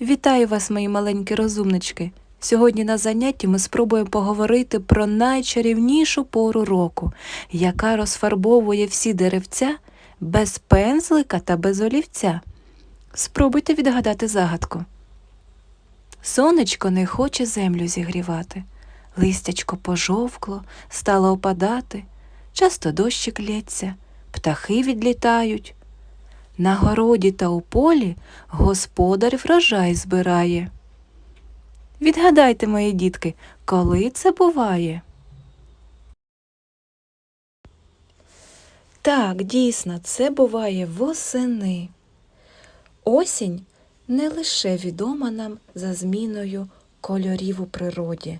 Вітаю вас, мої маленькі розумнички. Сьогодні на занятті ми спробуємо поговорити про найчарівнішу пору року, яка розфарбовує всі деревця без пензлика та без олівця. Спробуйте відгадати загадку. Сонечко не хоче землю зігрівати, листячко пожовкло, стало опадати, часто дощик лється, птахи відлітають. На городі та у полі господар врожай збирає. Відгадайте, мої дітки, коли це буває? Так, дійсно, це буває восени. Осінь не лише відома нам за зміною кольорів у природі,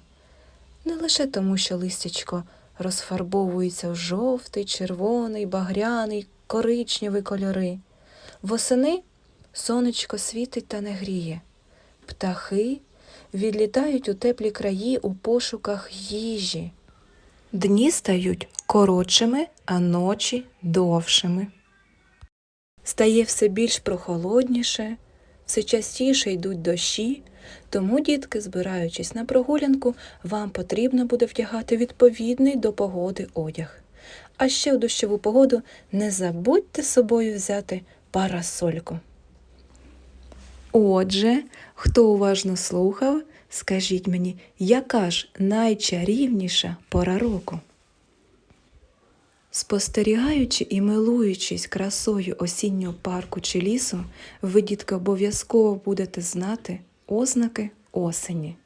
не лише тому, що листячко розфарбовується в жовтий, червоний, багряний, коричневий кольори. Восени сонечко світить та не гріє. Птахи відлітають у теплі краї у пошуках їжі. Дні стають коротшими, а ночі довшими. Стає все більш прохолодніше, все частіше йдуть дощі, тому, дітки, збираючись на прогулянку, вам потрібно буде вдягати відповідний до погоди одяг. А ще в дощову погоду не забудьте з собою взяти парасольку. Отже, хто уважно слухав, скажіть мені, яка ж найчарівніша пора року? Спостерігаючи і милуючись красою осіннього парку чи лісу, ви, дітки, обов'язково будете знати ознаки осені.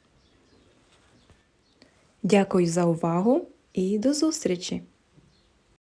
Дякую за увагу і до зустрічі!